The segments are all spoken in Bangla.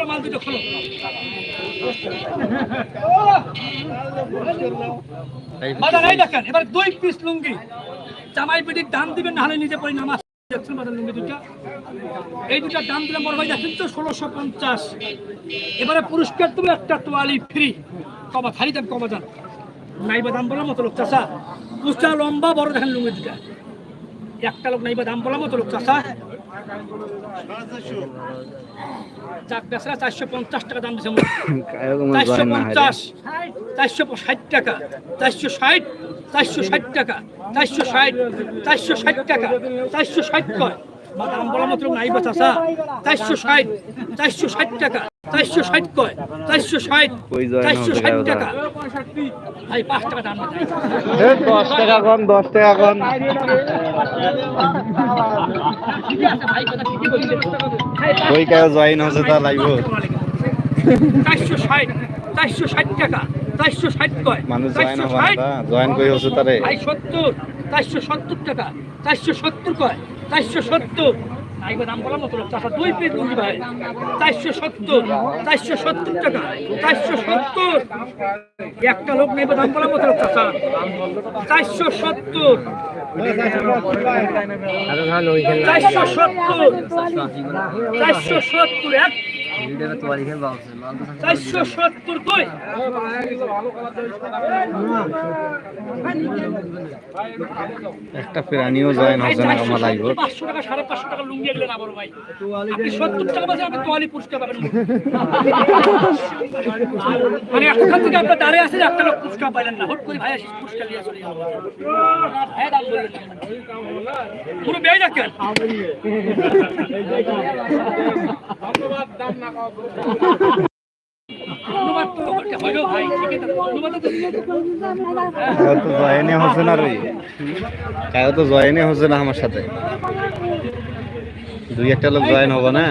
খোলো মাল দুটো খোলো। বাজার এই দেখেন, এবার দুই পিস লুঙ্গি। জামাই পিটির দাম দিবেন না হলে নিজে পরে নামাজ দেখছেন বাজার লুঙ্গি দুটা। এই দুটার দাম দিলাম বড় ভাই দেখেন তো ষোলোশো পঞ্চাশ। এবারে পুরস্কার দেবো একটা তোয়ালি ফ্রি কবা খালি দাম কবা যান। নাইবা দাম বলার মতো লোক চাষা পুষ্টা লম্বা, বড় দেখেন লুঙ্গি দুটা। একটা লোক নাইবা দাম বলার মতো লোক চাষা চাক চারশো পঞ্চাশ টাকা দাম দিচ্ছে চারশো পঞ্চাশ। চারশো ষাট টাকা। চারশো ষাট চারশো ষাট টাকা। চারশো ষাট চারশো ষাট টাকা। চারশো ষাট কয়? দাম বলার মতো নাই চাষা চারশো ষাট চারশো ষাট টাকা। চারশো ষাট কয়? চারশো ষাট চারশো ষাট টাকা। ভাই পাঁচ টাকা দাম দশ টাকা কম দশ টাকা কম ঠিকই আছে ভাই কথা ঠিকই বলছে। ভাই, পাঁচ ওই কেউ জয়েন হচ্ছে তা লাগবে? চারশো ষাট চারশো ষাট টাকা। চারশো ষাট কয়? মানুষ জয়েন হবে জয়েন করে হচ্ছে তারে? ভাই সত্তর চারশো সত্তর টাকা। চারশো সত্তর কয়? চারশো সত্তর। নাইবা দাম বলার মতো চাষা দুই পিস লুঙ্গি ভাই। চারশো সত্তর চারশো সত্তর টাকা চারশো সত্তর। একটা লোক নাইবা দাম চাষা। চারশো সত্তর। চারশো সত্তর। চারশো সত্তর এক চারশো সত্তর দুই একটা প্রাণীও জয়েন হচ্ছে না আমার লাগবে। পাঁচশো টাকা সাড়ে পাঁচশো টাকা লুঙ্গি এগুলো না বড় ভাই। আপনি সত্তর টাকা বাজে আপনি তোয়ালি পুরস্কার পাবেন। মানে এতক্ষণ থেকে আপনার দাঁড়িয়ে আছেন একটা লোক পুরস্কার পাইলেন না। হট করে ভাই আসি পুরস্কার নিয়ে চলে হ্যাঁ বললেন। পুরো বেয়ে যাচ্ছেন তো। জয়েনই হচ্ছে না তো হচ্ছে না আমার সাথে। দুই একটা লোক জয়েন হবে না।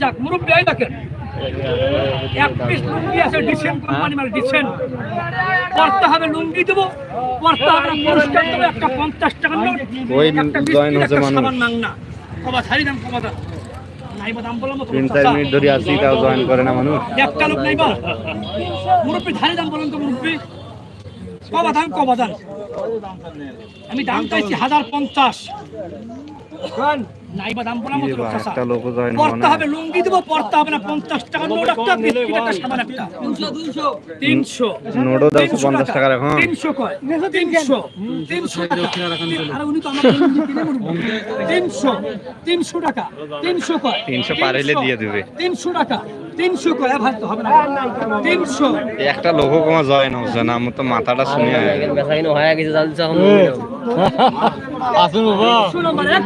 যাক মুরব্বী আই দেখেন। এক পিস লুঙ্গি আছে ডিসেন্ট কোম্পানি মানে ডিসেন্ট পড়তে হবে লুঙ্গি দেবো পড়তে হবে না, পুরস্কার দেবো একটা পঞ্চাশ টাকা নোট ওই একটা হচ্ছে মানুষ। সাবান কবা ছাড়ি দাম কবা দাম। দাম তিন চার মিনিট ধরে আসি তাও জয়েন করে না মানুষ। একটা লোক নাইবা মুরব্বী ধারি দাম বলেন তো মুরব্বী। কবা দাম কবা দাম। আমি দাম চাইছি হাজার পঞ্চাশ। নাইবা দাম চাচা। একটা লোক জয়েন হবে পড়তে হবে লুঙ্গি দেবো পড়তে হবে না টাকা নোট একটা বিস্কিট একটা সাবান একটা। তিনশো নোটও দাও তো পঞ্চাশ টাকার এখন। তিনশো কয়? তিনশো। তিনশো টাকা আরে উনি তো আমার লুঙ্গি কিনে বলব। তিনশো। তিনশো টাকা। তিনশো কয়? তিনশো পার হইলে দিয়ে দিবে। তিনশো টাকা। তিনশো কয়? ভাই তো হবে না। তিনশো। একটা কমা জয়েন হচ্ছে না আমার তো মাথাটা শুনে হয়ে গেছে নাম্বার। এক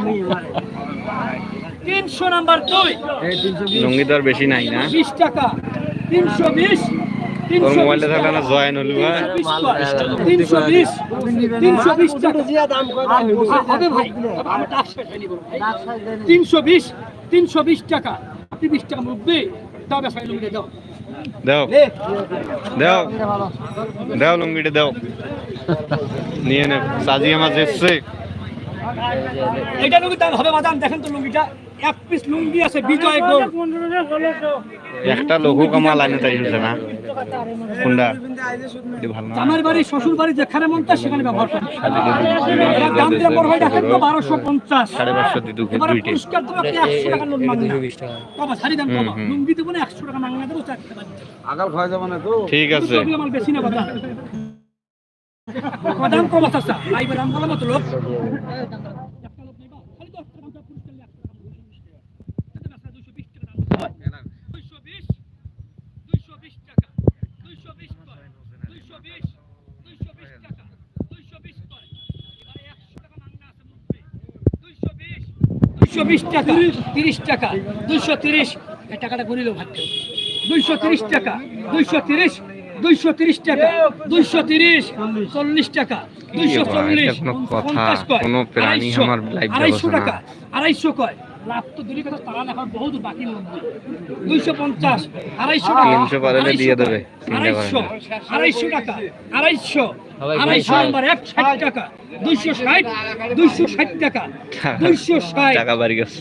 তিনশো নাম্বার দুই লুঙ্গি তো আর বেশি নাই না? বিশ টাকা। তিনশো বিশ তোর মোবাইলে থাকলে না জয়েন হলি ভাই তিনশো বিশ তিনশো বিশ টাকা। হবে ভাই। তিনশো বিশ তিনশো বিশ টাকা। আপনি বিশ টাকা মুখবে দাও ব্যবসায়ী লুঙ্গি দাও। দাও। দাও। দাও লুঙ্গিটা দাও। নিয়ে নে। সাজিয়ে এসছে এটা দাম হবে বাদাম দেখেন তো লুঙ্গিটা। এক পিস লুঙ্গি আছে বিজয় গোল একটা লোকও কমা লাইনে তাই হচ্ছে না? ভালো না। আমার বাড়ি শ্বশুর বাড়ি যেখানে মন চায় সেখানে ব্যবহার করি দাম দিয়ে বড় ভাই দেখেন তো বারোশো পঞ্চাশ। সাড়ে পাঁচশো পুরস্কার একশো টাকা নোট মাংনা কবা ছাড়ি দাম হুম। লুঙ্গি দেবো না একশো টাকা মাংনা দেবো চারটে বাচ্চা ঠিক আছে। আমার বেশি না বাদাম বাদাম কবা চাচা। লাইবে দাম বলা মতো লোক নেই বা, খালি দশ টাকা দাম পুরস্কার নিয়ে একশো টাকা দুশো বিশ টাকা দাম দুইশো বিশ দুইশো বিশ টাকা দুইশো বিশ করে দুইশো বিশ দুইশো বিশ টাকা দুইশো বিশ করে এবারে একশো টাকা মাংনা আছে মুখে দুইশো বিশ দুইশো বিশ টাকা তিরিশ টাকা দুইশো তিরিশ। টাকাটা করিল ভাবতে দুইশো তিরিশ টাকা দুইশো তিরিশ দুইশো তিরিশ টাকা দুইশো তিরিশ চল্লিশ টাকা দুইশো চল্লিশ পঞ্চাশ কয় আড়াইশো টাকা আড়াইশো কয়। লাভ তো দূরের কথা তারা এখন বহুত বাকির মধ্যে। দুইশো পঞ্চাশ আড়াইশো টাকা। তিনশো পারেলে দিয়ে দেবে, আড়াইশো। আড়াইশো টাকা আড়াইশো আড়াইশো। নাম্বার এক ষাট টাকা। দুইশো ষাট দুইশো ষাট টাকা। দুইশো ষাট। টাকা বাড়ি গেছে।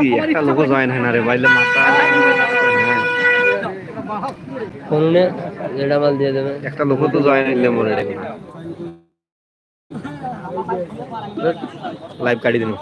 কি একটা লোক জয়েন হয় না রে বাইলে মাথা ফোনে যেটা মাল দিয়ে দেবে। একটা লোক তো জয়েন হইলে মরে রে। লাইভ কাটি দিন।